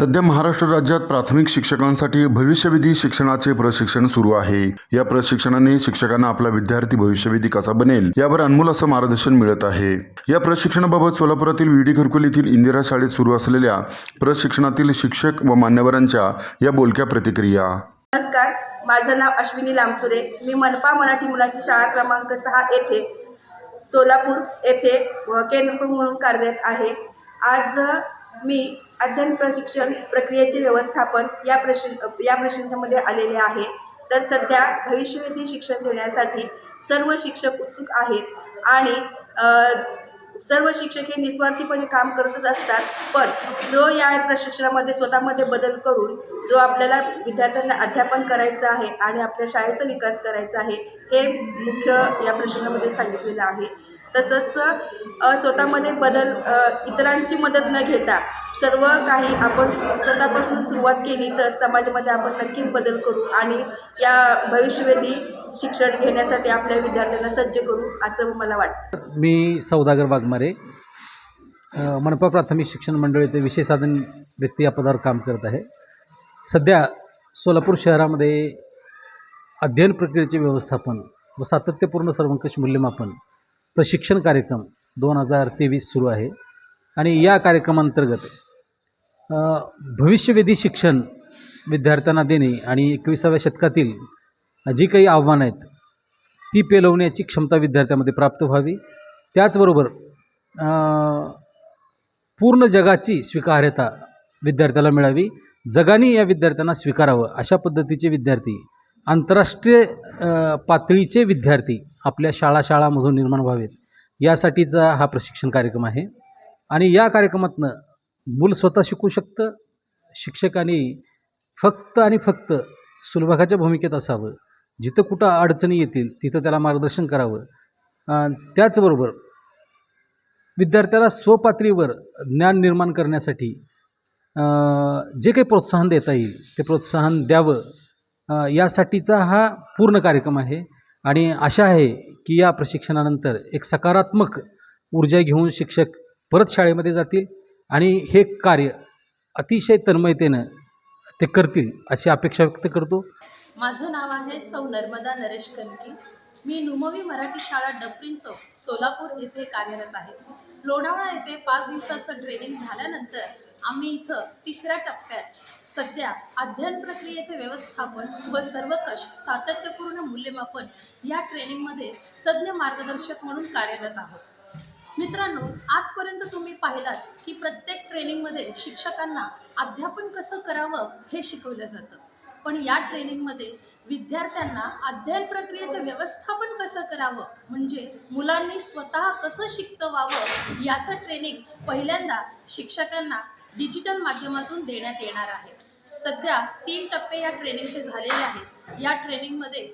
सध्या महाराष्ट्र राज्यात प्राथमिक शिक्षकांसाठी भविष्यविधी शिक्षणाचे प्रशिक्षण सुरू आहे. या प्रशिक्षणाने शिक्षकांना आपला विद्यार्थी भविष्यविधी कसा बनेल यावर अनमोल असं मार्गदर्शन मिळत आहे. या प्रशिक्षणाबाबत सोलापुरातील विडी घरकुल येथील इंदिरा शाळेत सुरू असलेल्या प्रशिक्षणातील शिक्षक व मान्यवरांच्या या बोलक्या प्रतिक्रिया. नमस्कार माझं नाव अश्विनी लामतुरे मी मनपा मराठी मुलांची शाळा क्रमांक सहा येथे सोलापूर येथे केंद्र म्हणून कार्यरत आहे. आज मी अध्ययन प्रशिक्षण प्रक्रियेचे व्यवस्थापन या प्रशि या प्रशिक्षणामध्ये आलेले आहे. तर सध्या भविष्यवेधी शिक्षण देण्यासाठी सर्व शिक्षक उत्सुक आहेत आणि सर्व शिक्षक हे निस्वार्थीपणे काम करतच असतात. पण जो या प्रशिक्षणामध्ये स्वतःमध्ये बदल करून जो आपल्याला विद्यार्थ्यांना अध्यापन करायचं आहे आणि आपल्या शाळेचा विकास करायचा आहे हे मुख्य या प्रशिक्षणामध्ये सांगितलेलं आहे. तसंच स्वतःमध्ये बदल इतरांची मदत न घेता सर्व काही आपण स्वतःपासून सुरुवात केली तर समाजामध्ये आपण नक्कीच बदल करू आणि या भविष्यवेधी शिक्षण घेण्यासाठी आपल्या विद्यार्थ्यांना सज्ज करू असं मला वाटतं. मी सौदागर वाघमारे मनपा प्राथमिक शिक्षण मंडळ येथे विषय साधन व्यक्ती या पदावर काम करत आहे. सध्या सोलापूर शहरामध्ये अध्ययन प्रक्रियेचे व्यवस्थापन व सातत्यपूर्ण सर्वंकष मूल्यमापन प्रशिक्षण कार्यक्रम दोन हजार तेवीस सुरू आहे. आणि या कार्यक्रमांतर्गत भविष्यवेधी शिक्षण विद्यार्थ्यांना देणे आणि एकविसाव्या शतकातील जी काही आव्हानं आहेत ती पेलवण्याची क्षमता विद्यार्थ्यामध्ये प्राप्त व्हावी. त्याचबरोबर पूर्ण जगाची स्वीकार्यता विद्यार्थ्याला मिळावी. जगाने या विद्यार्थ्यांना स्वीकारावं अशा पद्धतीचे विद्यार्थी आंतरराष्ट्रीय पातळीचे विद्यार्थी आपल्या शाळा शाळामधून निर्माण व्हावेत. यासाठीचा हा प्रशिक्षण कार्यक्रम आहे. आणि या कार्यक्रमातनं मूल स्वतः शिकू शकतं शिक्षकांनी फक्त आणि फक्त सुलभागाच्या भूमिकेत असावं. जिथं कुठं अडचणी येतील तिथं त्याला मार्गदर्शन करावं. त्याचबरोबर विद्यार्थ्याला स्वपातळीवर ज्ञान निर्माण करण्यासाठी जे काही प्रोत्साहन देता येईल ते प्रोत्साहन द्यावं. यासाठीचा हा पूर्ण कार्यक्रम आहे. आणि आशा आहे की या प्रशिक्षणानंतर एक सकारात्मक ऊर्जा घेऊन शिक्षक परत शाळेमध्ये जातील आणि हे कार्य अतिशय तन्मयतेनं ते करतील अशी अपेक्षा व्यक्त करतो. माझं नाव आहे सौ नर्मदा नरेश कनकी. मी नुमवी मराठी शाळा डफरीन चौक सोलापूर येथे कार्यरत आहे. लोणावळा येथे पाच दिवसाचं ट्रेनिंग झाल्यानंतर आम्ही इथं तिसऱ्या टप्प्यात सध्या अध्ययन प्रक्रियेचे व्यवस्थापन व सर्वकष सातत्यपूर्ण मूल्यमापन या ट्रेनिंगमध्ये तज्ज्ञ मार्गदर्शक म्हणून कार्यरत आहोत. मित्रांनो आजपर्यंत तुम्ही पाहिलात की प्रत्येक ट्रेनिंगमध्ये शिक्षकांना अध्यापन कसं करावं हे शिकवलं जातं. पण या ट्रेनिंगमध्ये विद्यार्थ्यांना अध्ययन प्रक्रियेचं व्यवस्थापन कसं करावं म्हणजे मुलांनी स्वतः कसं शिकतं व्हावं याचं ट्रेनिंग पहिल्यांदा शिक्षकांना डिजिटल माध्यमातून देण्यात येणार आहे. सध्या तीन टप्पे या ट्रेनिंगचे झालेले आहेत. या ट्रेनिंगमध्ये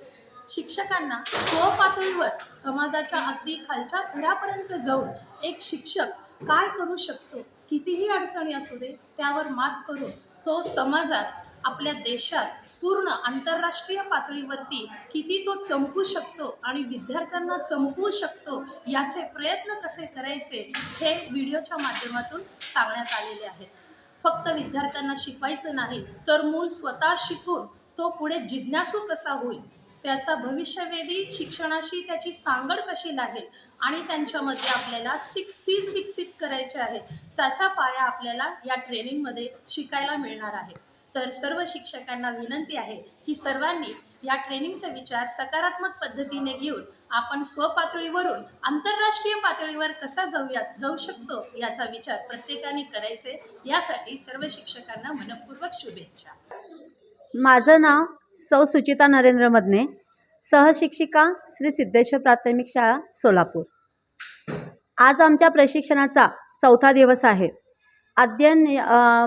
शिक्षकांना स्वपातळीवर समाजाच्या अगदी खालच्या थरापर्यंत जाऊन एक शिक्षक काय करू शकतो कितीही अडचणी असू दे त्यावर मात करून तो समाजात आपल्या देशात पूर्ण आंतरराष्ट्रीय पातळीवरती किती तो चमकू शकतो आणि विद्यार्थ्यांना चमकू शकतो याचे प्रयत्न कसे करायचे हे व्हिडिओच्या माध्यमातून सांगण्यात आलेले आहेत. फक्त विद्यार्थ्यांना शिकवायचं नाही तर मूल स्वतः शिकून तो पुढे जिज्ञासू कसा होईल? त्याचा भविष्यवेधी शिक्षणाशी त्याची सांगड कशी लागेल? आणि त्यांच्यामध्ये आपल्याला सिक्स सीज विकसित करायचे आहेत त्याचा पाया आपल्याला या ट्रेनिंगमध्ये शिकायला मिळणार आहे. तर सर्व शिक्षकांना विनंती आहे की सर्वांनी या ट्रेनिंगचा विचार सकारात्मक पद्धतीने घेऊन आपण स्वपातळीवरून आंतरराष्ट्रीय पातळीवर कसा जाऊया जाऊ शकतो याचा विचार प्रत्येकाने करायचे. यासाठी सर्व शिक्षकांना मनपूर्वक शुभेच्छा. माझं नाव सौ सुचिता नरेंद्र मदने सहशिक्षिका श्री सिद्धेश्वर प्राथमिक शाळा सोलापूर. आज आमच्या प्रशिक्षणाचा चौथा दिवस आहे. अध्ययन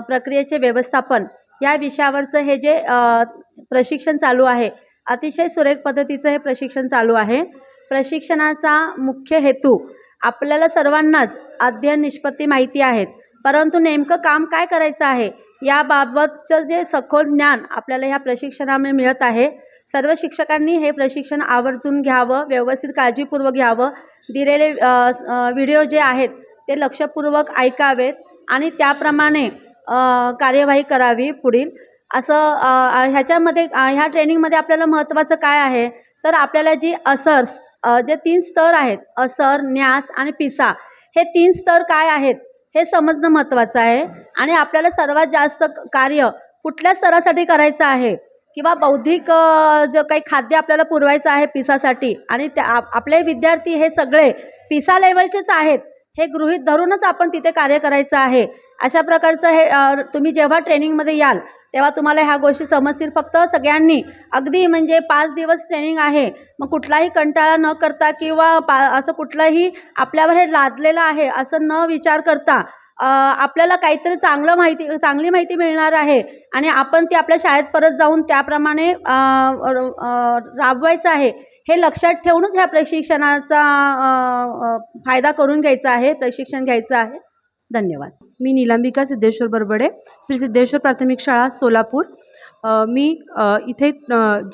प्रक्रियेचे व्यवस्थापन या विषयावरचं हे जे प्रशिक्षण चालू आहे अतिशय सुरेख पद्धतीचं हे प्रशिक्षण चालू आहे. प्रशिक्षणाचा मुख्य हेतू आपल्याला सर्वांनाच अध्ययन निष्पत्ती माहिती आहेत. परंतु नेमकं काम काय करायचं आहे याबाबतचं जे सखोल ज्ञान आपल्याला ह्या प्रशिक्षणामुळे मिळत आहे सर्व शिक्षकांनी हे प्रशिक्षण आवर्जून घ्यावं व्यवस्थित काळजीपूर्वक घ्यावं दिलेले व्हिडिओ जे आहेत ते लक्षपूर्वक ऐकावेत आणि त्याप्रमाणे कार्यवाही करावी पुढील. असं ह्याच्यामध्ये ह्या ट्रेनिंगमध्ये आपल्याला महत्त्वाचं काय आहे? तर आपल्याला जी असर्स जे तीन स्तर आहेत असर न्यास आणि पिसा हे तीन स्तर काय आहेत? हे समजणं महत्त्वाचं आहे. आणि आपल्याला सर्वात जास्त कार्य कुठल्या स्तरासाठी करायचं आहे? किंवा बौद्धिक जे काही खाद्य आपल्याला पुरवायचं आहे पिसासाठी आणि त्या आपले विद्यार्थी हे सगळे पिसा लेवलचेच आहेत हे गृहीत धरूनच आपण तिथे कार्य करायचं आहे. अशा प्रकारचं हे तुम्ही जेव्हा ट्रेनिंगमध्ये याल तेव्हा तुम्हाला ह्या गोष्टी समजतील फक्त सगळ्यांनी. अगदी म्हणजे पाच दिवस ट्रेनिंग आहे. मग कुठलाही कंटाळा न करता किंवा पा असं कुठलंही आपल्यावर हे लादलेलं आहे असं न विचार करता आपल्याला काहीतरी चांगलं माहिती चांगली माहिती मिळणार आहे आणि आपण ती आपल्या शाळेत परत जाऊन त्याप्रमाणे राबवायचं आहे हे लक्षात ठेवूनच ह्या प्रशिक्षणाचा फायदा करून घ्यायचा आहे प्रशिक्षण घ्यायचं आहे. धन्यवाद. मी निलांबिका सिद्धेश्वर बरबडे श्री सिद्धेश्वर प्राथमिक शाळा सोलापूर. मी इथे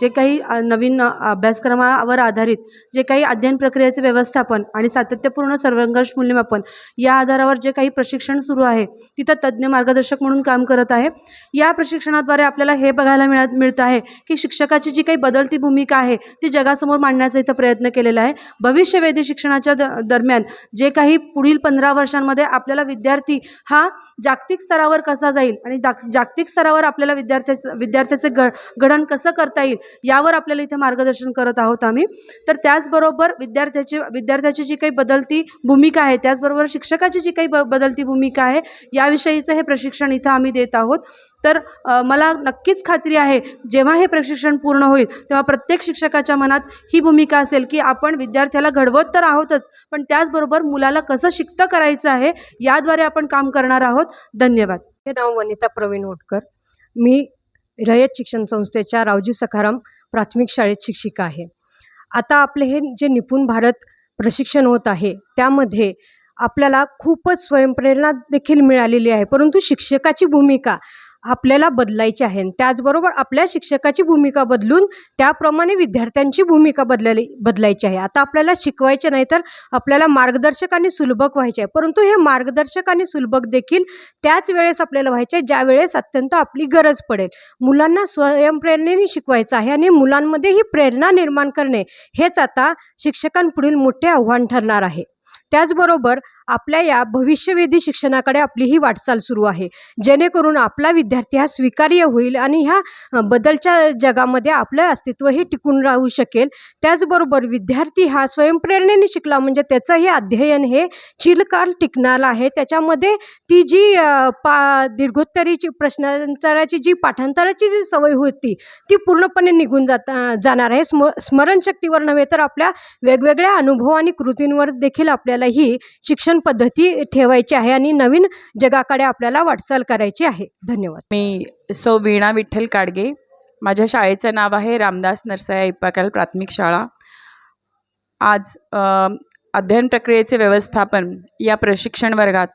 जे काही नवीन अभ्यासक्रमावर आधारित जे काही अध्ययन प्रक्रियेचे व्यवस्थापन आणि सातत्यपूर्ण सर्वंकष मूल्यमापन या आधारावर जे काही प्रशिक्षण सुरू आहे तिथं तज्ज्ञ मार्गदर्शक म्हणून काम करत आहे. या प्रशिक्षणाद्वारे आपल्याला हे बघायला मिळत मिळतं आहे की शिक्षकाची जी काही बदलती भूमिका आहे ती जगासमोर मांडण्याचा इथं प्रयत्न केलेला आहे. भविष्यवेधी शिक्षणाच्या द दरम्यान जे काही पुढील पंधरा वर्षांमध्ये आपल्याला विद्यार्थी हा जागतिक स्तरावर कसा जाईल आणि जाग जागतिक स्तरावर आपल्याला विद्यार्थ्याचं विद्यार्थ्याचं ग घडण कसं करता येईल यावर आपल्याला इथे मार्गदर्शन करत आहोत आम्ही. तर त्याचबरोबर विद्यार्थ्याची विद्यार्थ्याची जी काही बदलती भूमिका आहे त्याचबरोबर शिक्षकाची जी काही ब बदलती भूमिका आहे याविषयीचं हे प्रशिक्षण इथं आम्ही देत आहोत. तर मला नक्कीच खात्री आहे जेव्हा हे प्रशिक्षण पूर्ण होईल तेव्हा प्रत्येक शिक्षकाच्या मनात ही भूमिका असेल की आपण विद्यार्थ्याला घडवत तर आहोतच पण त्याचबरोबर मुलाला कसं शिकतं करायचं आहे याद्वारे आपण काम करणार आहोत. धन्यवाद. हे नाव वनिता प्रवीण होटकर मी रयत शिक्षण संस्थेच्या रावजी सखाराम प्राथमिक शाळेत शिक्षिका आहे. आता आपले हे जे निपुण भारत प्रशिक्षण होत आहे त्यामध्ये आपल्याला खूपच स्वयंप्रेरणा देखील मिळालेली आहे. परंतु शिक्षकाची भूमिका आपल्याला बदलायचे आहे. आणि त्याचबरोबर आपल्या शिक्षकाची भूमिका बदलून त्याप्रमाणे विद्यार्थ्यांची भूमिका बदलायली बदलायची आहे. आता आपल्याला शिकवायचे नाही तर आपल्याला मार्गदर्शक आणि सुलभक व्हायचे आहे. परंतु हे मार्गदर्शक आणि सुलभक देखील त्याच वेळेस आपल्याला व्हायचे आहे ज्या वेळेस अत्यंत आपली गरज पडेल. मुलांना स्वयंप्रेरणेने शिकवायचं आहे आणि मुलांमध्ये ही प्रेरणा निर्माण करणे हेच आता शिक्षकांपुढील मोठे आव्हान ठरणार आहे. त्याचबरोबर आपल्या या भविष्यवेधी शिक्षणाकडे आपली ही वाटचाल सुरू आहे. जेणेकरून आपला विद्यार्थी हा स्वीकार्य होईल आणि ह्या बदलच्या जगामध्ये आपलं अस्तित्व हे टिकून राहू शकेल. त्याचबरोबर विद्यार्थी हा स्वयंप्रेरणेने शिकला म्हणजे त्याचंही अध्ययन हे चिरकाल टिकणार आहे. त्याच्यामध्ये ती जी पा दीर्घोत्तरीची प्रश्नांतराची जी पाठांतराची जी सवय होती ती पूर्णपणे निघून जात जाणार आहे. स्म स्मरणशक्तीवर नव्हे तर आपल्या वेगवेगळ्या अनुभव आणि कृतींवर देखील आपल्याला ही शिक्षण पद्धती ठेवायची आहे आणि नवीन जगाकडे आपल्याला वाटचाल करायची आहे. धन्यवाद. मी सौ वीणा विठ्ठल काडगे. माझ्या शाळेचं नाव आहे रामदास नरसाया इप्पाकाल प्राथमिक शाळा. आज अध्ययन प्रक्रियेचे व्यवस्थापन या प्रशिक्षण वर्गात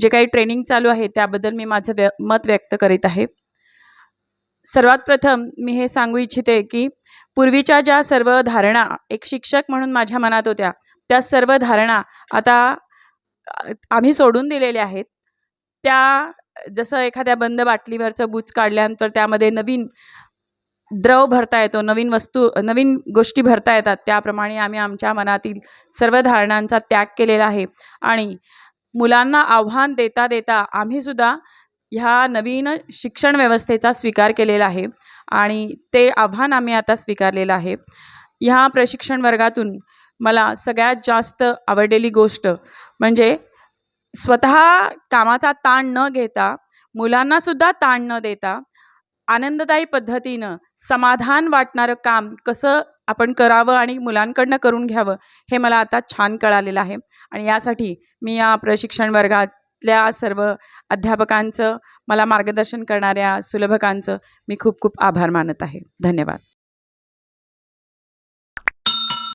जे काही ट्रेनिंग चालू आहे त्याबद्दल मी माझं व्य मत व्यक्त करीत आहे. सर्वात प्रथम मी हे सांगू इच्छिते की पूर्वीच्या ज्या सर्व धारणा एक शिक्षक म्हणून माझ्या मनात होत्या त्या सर्व धारणा आता आम्ही सोडून दिलेल्या आहेत. त्या जसं एखाद्या बंद बाटलीवरचं बूच काढल्यानंतर त्यामध्ये नवीन द्रव भरता येतो नवीन वस्तू नवीन गोष्टी भरता येतात. त्याप्रमाणे आम्ही आमच्या मनातील सर्व धारणांचा त्याग केलेला आहे. आणि मुलांना आव्हान देता देता आम्हीसुद्धा ह्या नवीन शिक्षण व्यवस्थेचा स्वीकार केलेला आहे. आणि ते आव्हान आम्ही आता स्वीकारलेलं आहे. ह्या प्रशिक्षण वर्गातून मला सगळ्यात जास्त आवडलेली गोष्ट म्हणजे स्वतः कामाचा ताण न घेता मुलांनासुद्धा ताण न देता आनंददायी पद्धतीनं समाधान वाटणारं काम कसं आपण करावं आणि मुलांकडनं करून घ्यावं हे मला आता छान कळालेलं आहे. आणि यासाठी मी या प्रशिक्षण वर्गातल्या सर्व अध्यापकांचं मला मार्गदर्शन करणाऱ्या सुलभकांचं मी खूप खूप आभार मानत आहे. धन्यवाद.